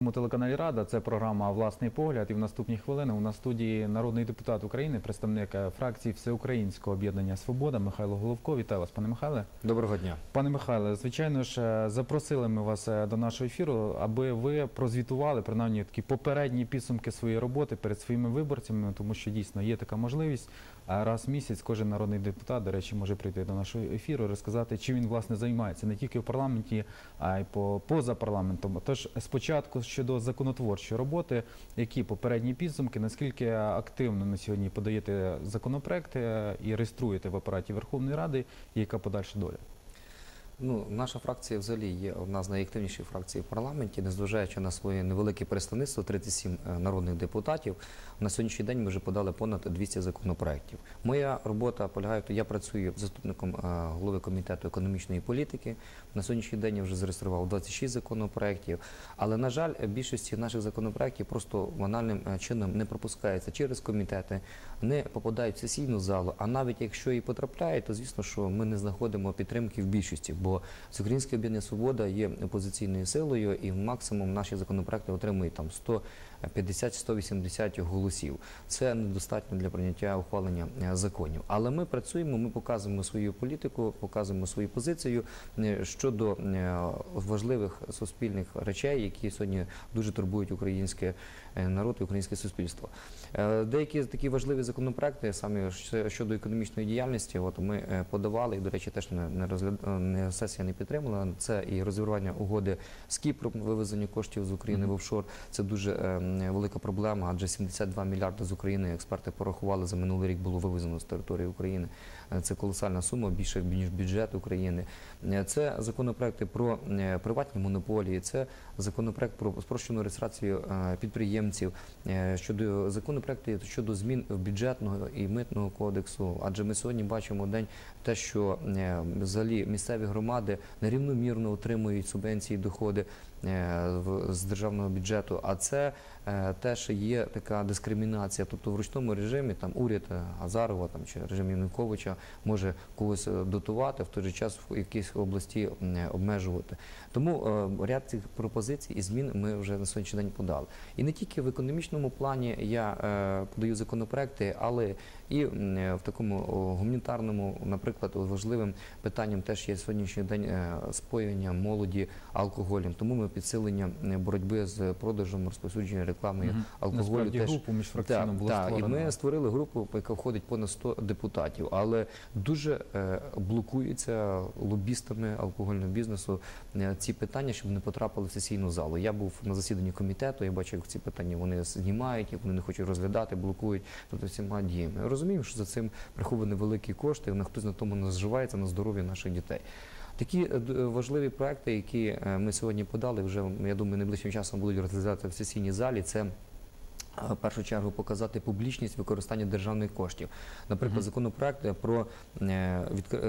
На телеканалі Рада це програма Власний погляд. І в наступні хвилини у нас студії народний депутат України, представник е, фракції Всеукраїнського об'єднання Свобода Михайло Головко. Вітаю вас, пане Михайле. Доброго дня. Пане Михайле, звичайно ж, е, запросили ми вас е, до нашого ефіру, аби ви прозвітували принаймні такі попередні підсумки своєї роботи перед своїми виборцями, тому що дійсно є така можливість. Раз в місяць кожен народний депутат, до речі, може прийти до нашого ефіру, розказати, чим він власне займається не тільки в парламенті, а й по поза парламентом. Тож спочатку щодо законотворчої роботи, які попередні підсумки, наскільки активно на сьогодні подаєте законопроекти е, і реєструєте в апараті Верховної Ради, яка подальша доля? Ну, наша фракція взагалі є одна з найактивніших фракцій в парламенті, незважаючи на своє невелике представництво, 37 е, народних депутатів. На сьогоднішній день ми вже подали понад 200 законопроєктів. Моя робота полягає, я працюю заступником е, голови комітету економічної політики. На сьогоднішній день я вже зареєстрував 26 законопроєктів. Але, на жаль, більшості наших законопроєктів просто банальним е, чином не пропускаються через комітети, не попадають в сесійну залу. А навіть якщо і потрапляють, то звісно, що ми не знаходимо підтримки в більшості. Бо Всеукраїнське об'єднання Свобода є опозиційною силою, і максимум наші законопроекти отримують там 150-180 голосів. Це недостатньо для прийняття ухвалення е, законів. Але ми працюємо, ми показуємо свою політику, показуємо свою позицію е, щодо е, важливих суспільних речей, які сьогодні дуже турбують українське народ і українське суспільство. Деякі такі важливі законопроекти, саме щодо економічної діяльності, от ми подавали, і, до речі, теж не, розгляд... не сесія не підтримала. Це і розірвання угоди з Кіпром, вивезення коштів з України в офшор. Це дуже велика проблема, адже 72 мільярди з України експерти порахували за минулий рік було вивезено з території України. Е, Це колосальна сума, більше ніж бюджет України. Е, Це законопроекти про е, приватні монополії, це законопроект про спрощену реєстрацію підприємців, щодо законопроекти щодо змін бюджетного і митного кодексу. Адже ми сьогодні бачимо день те, що взагалі місцеві громади нерівномірно отримують субвенції, доходи в- з державного бюджету. А це теж є така дискримінація. Тобто в ручному режимі там уряд Азарова там чи режим Януковича може когось е, дотувати, в той же час в якійсь області е, обмежувати. Тому е, ряд цих пропозицій і змін ми вже на сьогоднішній день подали. І не тільки в економічному плані я подаю законопроекти, але і е, в такому гуманітарному, наприклад, важливим питанням теж є сьогоднішній день е, споювання молоді алкоголем. Тому ми підсилення е, боротьби з продажем розповсюдження реклами Мгм. алкоголю. Насправді теж групу міжфракційну так, було так, і ми створили групу, яка входить понад 100 депутатів, але дуже блокуються лобістами алкогольного бізнесу ці питання, щоб не потрапили в сесійну залу. Я був на засіданні комітету, я бачив, як ці питання вони знімають, як вони не хочуть розглядати, блокують тобто всіма діями. Розуміємо, що за цим приховані великі кошти, хтось на тому наживається на здоров'я наших дітей. Такі е, важливі проекти, які е, ми сьогодні подали, вже я думаю, найближчим часом будуть розглядати в сесійній залі. Це е, в першу чергу показати публічність використання державних коштів. Наприклад, законопроект про е, відкр-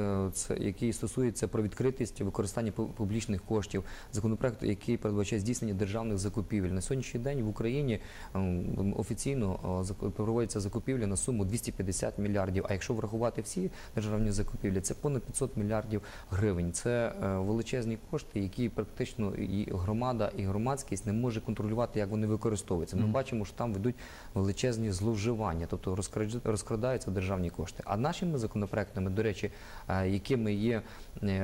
е, який стосується про відкритість використання пу- публічних коштів. Законопроект, який передбачає здійснення державних закупівель. На сьогоднішній день в Україні ем, офіційно проводяться закупівлі на суму 250 мільярдів. А якщо врахувати всі державні закупівлі, це понад 500 мільярдів гривень. Це е, величезні кошти, які практично і громада, і громадськість не може контролювати, як вони використовуються. Ми бачимо, що там ведуть величезні зловживання, тобто розкрадаються державні кошти. А нашими законопроектами, до речі, е, якими є е,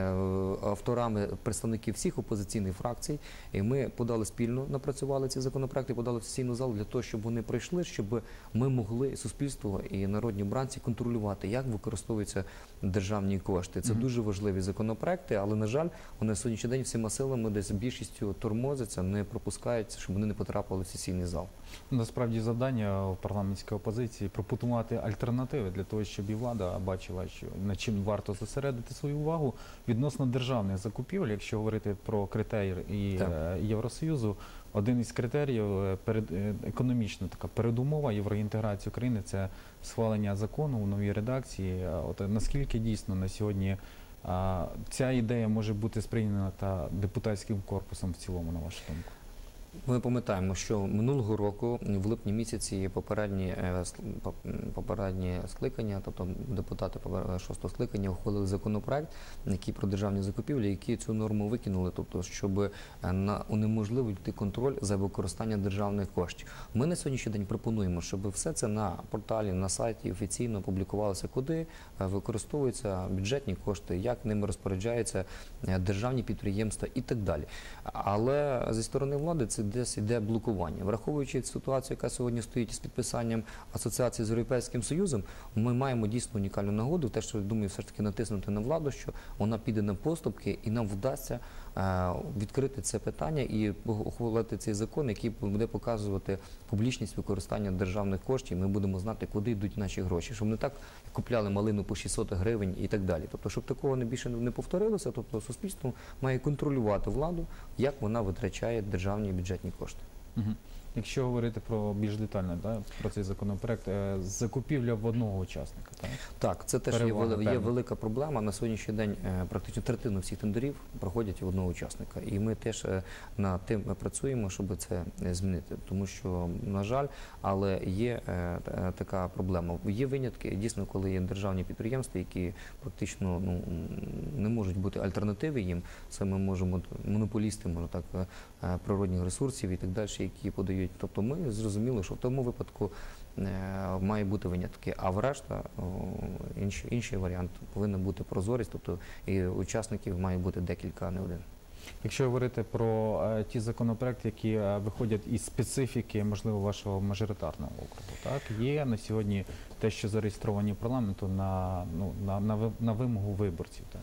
авторами представників всіх опозиційних фракцій, і ми подали спільно, напрацювали ці законопроекти, подали в сесійну залу для того, щоб вони пройшли, щоб ми могли суспільство і народні обранці контролювати, як використовуються державні кошти. Це дуже важливі законопроекти, але на жаль, вони на сьогоднішній день всіма силами десь більшістю тормозяться, не пропускаються, щоб вони не потрапили в сесійний зал. Насправді завдання в парламентській опозиції пропонувати альтернативи для того, щоб і влада бачила, що над чим варто зосередити свою увагу відносно державних закупівель, якщо говорити про критерії і е, Євросоюзу. Один із критеріїв е, е, економічна така передумова євроінтеграції України це схвалення закону у новій редакції. От наскільки дійсно на сьогодні ця ідея може бути сприйнята депутатським корпусом в цілому, на вашу думку? Ми пам'ятаємо, що минулого року в липні місяці попередні, е, попередні скликання, тобто депутати попер- шостого скликання, ухвалили законопроект, який про державні закупівлі, які цю норму викинули, тобто щоб е, на унеможливити контроль за використання державних коштів. Ми на сьогоднішній день пропонуємо, щоб все це на порталі, на сайті офіційно публікувалося, куди е, використовуються бюджетні кошти, як ними розпоряджаються е, державні підприємства і так далі. Але зі сторони влади це десь іде блокування. Враховуючи ситуацію, яка сьогодні стоїть з підписанням асоціації з Європейським Союзом, ми маємо дійсно унікальну нагоду. Те, що думаю, все ж таки натиснути на владу, що вона піде на поступки і нам вдасться відкрити це питання і ухвалити цей закон, який буде показувати публічність використання державних коштів. Ми будемо знати, куди йдуть наші гроші, щоб не так купляли малину по 600 гривень і так далі. Тобто, щоб такого не більше не повторилося, тобто суспільство має контролювати владу, як вона витрачає державні бюджетні кошти. Мгм. Якщо говорити про більш детально да, про цей законопроект, е, закупівля в одного учасника, так? Так, це теж є, Перевага, вели- є велика проблема. На сьогоднішній день е, практично третину всіх тендерів проходять в одного учасника. І ми теж е, над тим працюємо, щоб це е, змінити. Тому що, на жаль, але є е, та- така проблема. Є винятки, дійсно, коли є державні підприємства, які практично ну, м, не можуть бути альтернативи їм. Це ми можемо монополісти, може так, е, е, природних ресурсів і так далі, які подають. Тобто ми зрозуміли, що в тому випадку е, має бути винятки, а в решта інший, інший варіант повинна бути прозорість, тобто і учасників має бути декілька, а не один. Якщо говорити про е, ті законопроекти, які е, виходять із специфіки, можливо, вашого мажоритарного округу, так є на сьогодні те, що зареєстровані парламенту на ну на, на, на вимогу виборців. Так?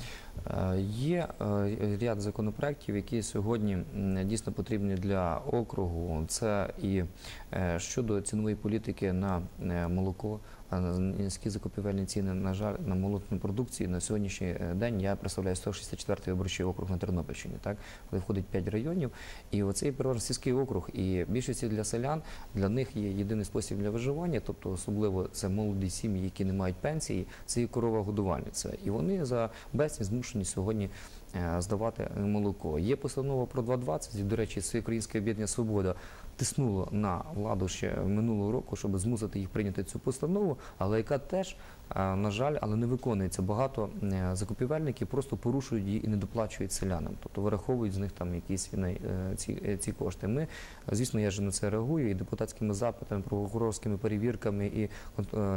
Е, Є е, ряд законопроєктів, які сьогодні дійсно потрібні для округу. Це і е, щодо цінової політики на молоко, низькі закупівельні ціни, на жаль, на молотну продукцію. На сьогоднішній е, день я представляю 164-й виборчий округ на Тернопільщині, так, куди входить 5 районів. І оцей переважно сільський округ, і більшості для селян, для них є єдиний спосіб для виживання, тобто особливо це молоді сім'ї, які не мають пенсії, це і корова годувальниця. І вони за безцінь змушені сьогодні е, здавати молоко. Є постанова про 2.20, і, до речі, Всеукраїнське об'єднання Свобода тиснуло на владу ще минулого року, щоб змусити їх прийняти цю постанову, але яка теж, е, на жаль, але не виконується. Багато е, закупівельників просто порушують її і не доплачують селянам, тобто вираховують з них там якісь е, ці, ці кошти. Ми, звісно, я ж на це реагую і депутатськими запитами, прокурорськими перевірками, і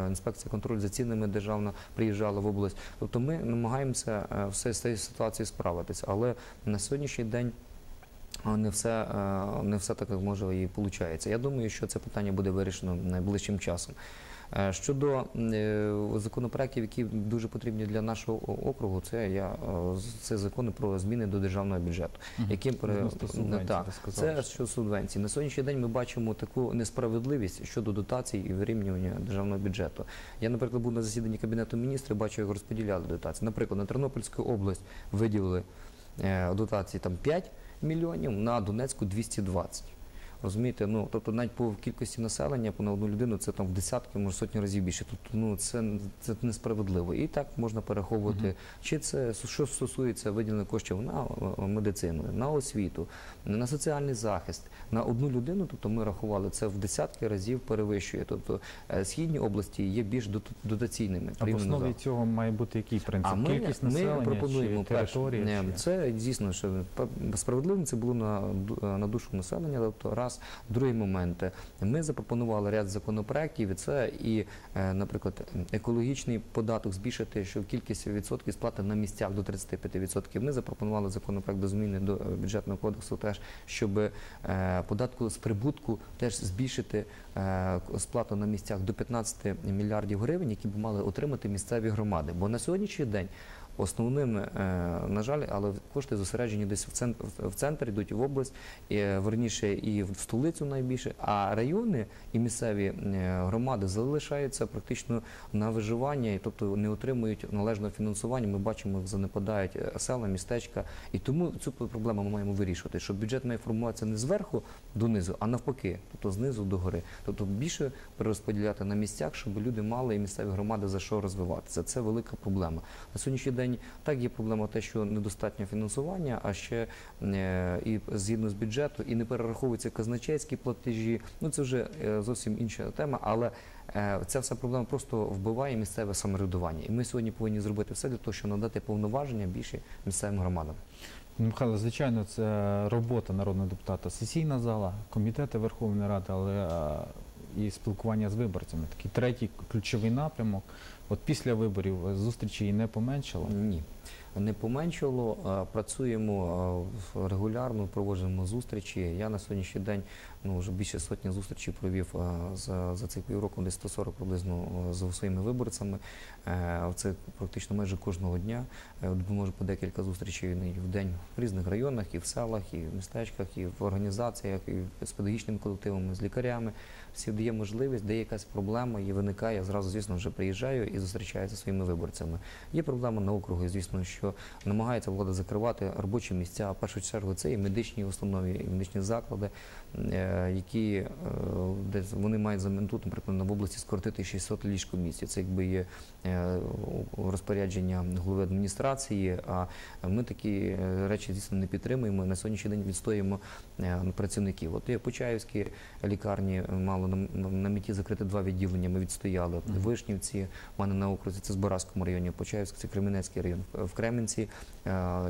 інспекція контролю за цінами державна приїжджала в область. Тобто ми намагаємося все з цією ситуацією справитися, але на сьогоднішній день. Не все, е, не все так як може і виходить. Я думаю, що це питання буде вирішено найближчим часом. Е, Щодо е, законопроєктів, які дуже потрібні для нашого округу, це я це закони про зміни до державного бюджету. Яким Відносно субвенцій, так, це що субвенції. На сьогоднішній день ми бачимо таку несправедливість щодо дотацій і вирівнювання державного бюджету. Я, наприклад, був на засіданні кабінету міністрів, бачу, як розподіляли дотації. Наприклад, на Тернопільську область виділили дотації там 5 мільйонів, на Донецьку 220. Розумієте, ну тобто навіть по кількості населення по на одну людину це там в десятки, може сотні разів більше. Тобто ну це, це несправедливо. І так можна переховувати. Мгм. Чи це що стосується виділення коштів на е, медицину, на освіту, на соціальний захист, на одну людину, тобто ми рахували це в десятки разів перевищує. Тобто е, східні області є більш дот- дотаційними. А в основі Заходом. цього має бути який принцип? А ми, Кількість ми пропонуємо чи територія? перше, чи- це дійсно що справедливо це було на, на душу населення. Тобто раз другий момент. Ми запропонували ряд законопроєктів, і це і, е, наприклад, екологічний податок збільшити, що кількість відсотків сплати на місцях до 35%. Ми запропонували законопроект до зміни до бюджетного кодексу, теж щоб е, податку з прибутку теж збільшити е, сплату на місцях до 15 мільярдів гривень, які б мали отримати місцеві громади. Бо на сьогоднішній день основними, е, на жаль, але кошти зосереджені десь в центр, в центр йдуть в область, і, е, верніше і в столицю найбільше. А райони і місцеві е, громади залишаються практично на виживання, і тобто не отримують належного фінансування. Ми бачимо, як занепадають е, села, містечка. І тому цю проблему ми маємо вирішувати, що бюджет має формуватися не зверху донизу, а навпаки, тобто знизу до гори. Тобто більше перерозподіляти на місцях, щоб люди мали і місцеві громади за що розвиватися. Це велика проблема. На сьогоднішній день так є проблема те, що недостатньо фінансування. Фінансування, а ще е, і згідно з бюджету, і не перераховуються казначейські платежі. Ну це вже е, зовсім інша тема, але е, ця вся проблема просто вбиває місцеве самоврядування. І ми сьогодні повинні зробити все для того, щоб надати повноваження більше місцевим громадам. Михайло, звичайно, це робота народного депутата, сесійна зала, комітети Верховної Ради, але і спілкування з виборцями. Такий третій ключовий напрямок. От після виборів е, зустрічі не поменшало. Ні. Не поменшало, працюємо регулярно, проводимо зустрічі. Я на сьогоднішній день ну, вже більше сотні зустрічей провів за, за цих півроку, десь 140 приблизно з своїми виборцями. Е, Це практично майже кожного дня. Е, Може по декілька зустрічей в день в різних районах, і в селах, і в містечках, і в організаціях, і з педагогічними колективами, з лікарями. Всі дає можливість, де якась проблема і виникає. Я зразу, звісно, вже приїжджаю і зустрічаюся зі своїми виборцями. Є проблема на округу, звісно, що намагається влада закривати робочі місця. В першу чергу це і медичні установи, і медичні заклади, е, які е, вони мають за тут, наприклад, в області скоротити 600 ліжкомісць. Це якби є е, розпорядження голови адміністрації. А ми такі речі звісно не підтримуємо. На сьогоднішній день відстоюємо працівників. От є Почаївські лікарні мало на, меті закрити два відділення. Ми відстояли. Вишнівці, мене на окрузі це Збаразькому районі, Почаївськ, це Кременецький район. В Кременці е,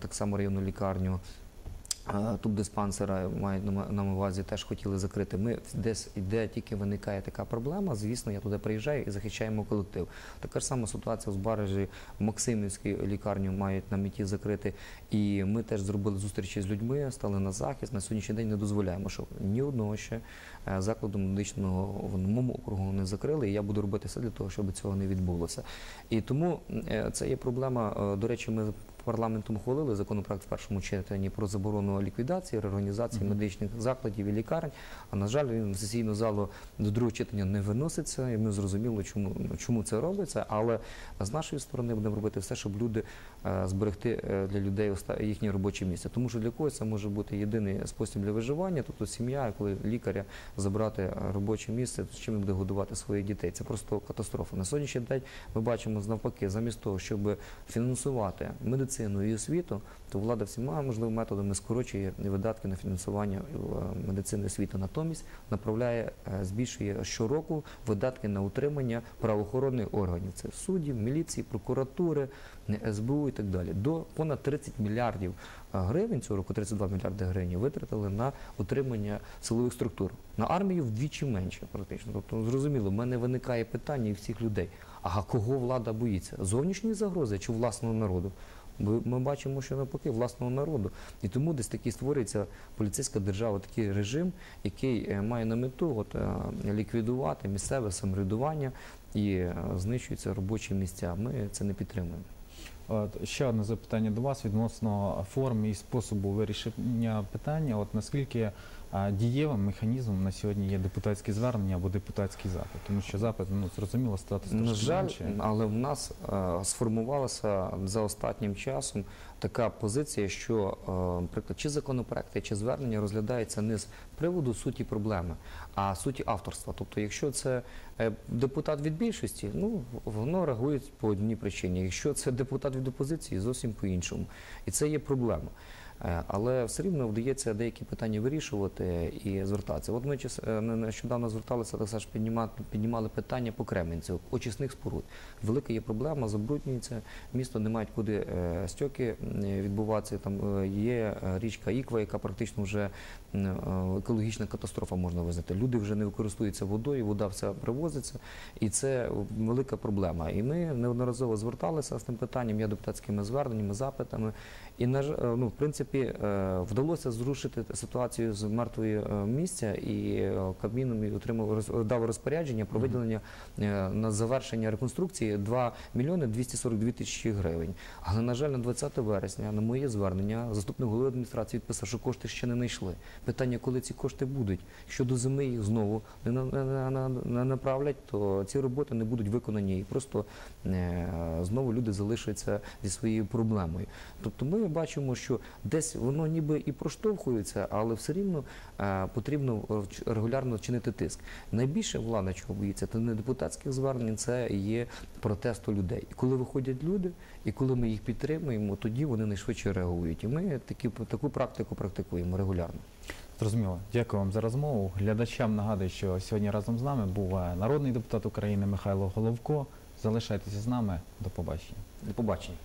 так само районну лікарню. Тут диспансера мають на увазі теж хотіли закрити. Ми десь де тільки виникає така проблема, звісно, я туди приїжджаю і захищаємо колектив. Така ж сама ситуація в Збаражі, Максимівську лікарню мають на меті закрити. І ми теж зробили зустрічі з людьми, стали на захист. На сьогоднішній день не дозволяємо, щоб ні одного ще е, закладу медичного в моєму округу не закрили. І я буду робити все для того, щоб цього не відбулося. І тому е, це є проблема. Е, До речі, ми парламентом ухвалили законопроект в першому читанні про заборону ліквідації, реорганізації Мгм. медичних закладів і лікарень. А на жаль, він в сесійну залу до другого читання не виноситься, і ми зрозуміли, чому, чому це робиться. Але з нашої сторони будемо робити все, щоб люди е, зберегти е, для людей їхнє робоче місце. Тому що для когось це може бути єдиний спосіб для виживання, тобто сім'я, коли лікаря забрати е, робоче місце, з чим він буде годувати своїх дітей. Це просто катастрофа. На сьогоднішній день ми бачимо навпаки, замість того, щоб фінансувати медицину і освіту, то влада всіма можливими методами скорочує видатки на фінансування е, медицини і освіти. Натомість направляє, е, збільшує щороку видатки на утримання правоохоронних органів. Це суддів, міліції, прокуратури, е, СБУ і так далі. До понад 30 мільярдів гривень цього року, 32 мільярди гривень, витратили на утримання силових структур. На армію вдвічі менше, практично. Тобто, зрозуміло, в мене виникає питання і всіх людей. А кого влада боїться? Зовнішньої загрози чи власного народу? Бо Ми бачимо, що навпаки власного народу. І тому десь такий створюється поліцейська держава, такий режим, який е, має на мету от, е, ліквідувати місцеве самоврядування і е, знищуються робочі місця. Ми це не підтримуємо. Ще одне запитання до вас відносно форми і способу вирішення питання. От наскільки дієвим механізмом на сьогодні є депутатські звернення або депутатський запит? Тому що запит, ну зрозуміло, статус На жаль, менше. але в нас е, сформувалася за останнім часом така позиція, що, е, наприклад, чи законопроекти, чи звернення розглядаються не з приводу суті проблеми, а суті авторства. Тобто, якщо це е, депутат від більшості, ну воно реагує по одній причині. Якщо це депутат від опозиції, зовсім по іншому. І це є проблема. Е, Але все рівно вдається деякі питання вирішувати і звертатися. От ми е, не- нещодавно зверталися, так піднімали, питання по Кременцю, очисних споруд. Велика є проблема, забруднюється, місто не мають куди е, стьоки відбуватися. Там є річка Іква, яка практично вже екологічна катастрофа можна визнати. Люди вже не використовуються водою, вода вся привозиться, і це велика проблема. І ми неодноразово зверталися з тим питанням, я депутатськими зверненнями, запитами. І ну, в принципі, е, вдалося зрушити ситуацію з мертвої е, місця, і е, Кабміном отримав дав розпорядження про виділення на завершення реконструкції 2 мільйони 242 тисячі гривень. Але на жаль, на 20 вересня на моє звернення заступник голови адміністрації відписав, що кошти ще не знайшли. Питання, коли ці кошти будуть. Якщо до зими їх знову не, на- не, на- не направлять, то ці роботи не будуть виконані і просто знову люди залишаться зі своєю проблемою. Тобто ми бачимо, що десь десь воно ніби і проштовхується, але все рівно е, потрібно е, регулярно чинити тиск. Найбільше влада чого боїться, це не депутатських звернень, це є протесту людей. І коли виходять люди, і коли ми їх підтримуємо, тоді вони найшвидше реагують. І ми такі, таку практику практикуємо регулярно. Зрозуміло. Дякую вам за розмову. Глядачам нагадую, що сьогодні разом з нами був е, народний депутат України Михайло Головко. Залишайтеся з нами. До побачення. До побачення.